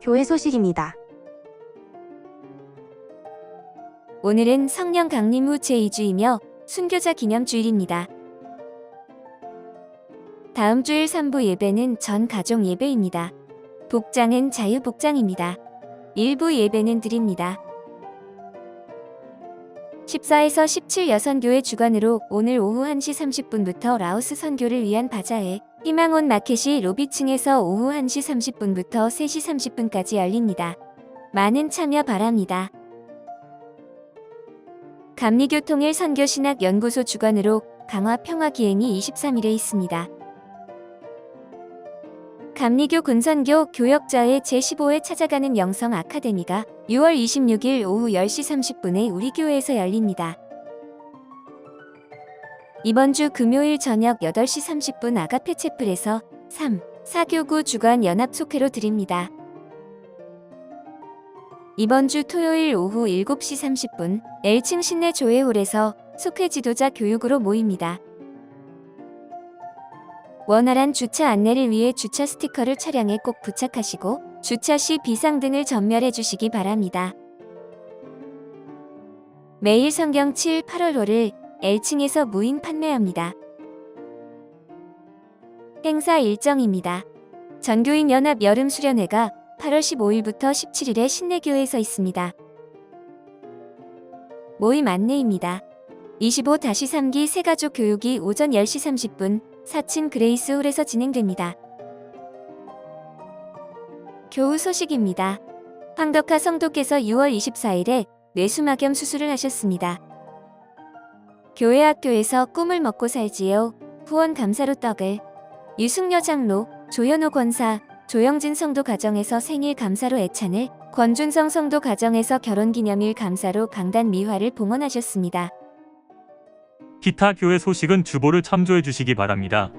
교회 소식입니다. 오늘은 성령 강림 후 제2주이며 순교자 기념 주일입니다. 다음 주일 3부 예배는 전 가족 예배입니다. 복장은 자유 복장입니다. 일부 예배는 드립니다. 14에서 17 여선교회 주관으로 오늘 오후 1시 30분부터 라오스 선교를 위한 바자회 희망온 마켓이 로비층에서 오후 1시 30분부터 3시 30분까지 열립니다. 많은 참여 바랍니다. 감리교통일 선교신학연구소 주관으로 강화 평화기행이 23일에 있습니다. 감리교 군선교 교역자의 제15회 찾아가는 영성 아카데미가 6월 26일 오후 10시 30분에 우리 교회에서 열립니다. 이번 주 금요일 저녁 8시 30분 아가페 채플에서 3, 4교구 주간 연합 속회로 드립니다. 이번 주 토요일 오후 7시 30분 L층 신내 조회홀에서 속회 지도자 교육으로 모입니다. 원활한 주차 안내를 위해 주차 스티커를 차량에 꼭 부착하시고 주차 시 비상등을 전멸해 주시기 바랍니다. 매일 성경 7, 8월호를 L층에서 무인 판매합니다. 행사 일정입니다. 전교인 연합 여름 수련회가 8월 15일부터 17일에 신내교회에서 있습니다. 모임 안내입니다. 25-3기 새가족 교육이 오전 10시 30분 4층 그레이스 홀에서 진행됩니다. 교우 소식입니다. 황덕화 성도께서 6월 24일에 뇌수막염 수술을 하셨습니다. 교회 학교에서 꿈을 먹고 살지요. 후원 감사로 떡을 유승려 장로, 조현호 권사, 조영진 성도 가정에서 생일 감사로 애찬을, 권준성 성도 가정에서 결혼기념일 감사로 강단 미화를 봉헌하셨습니다. 기타 교회 소식은 주보를 참조해 주시기 바랍니다.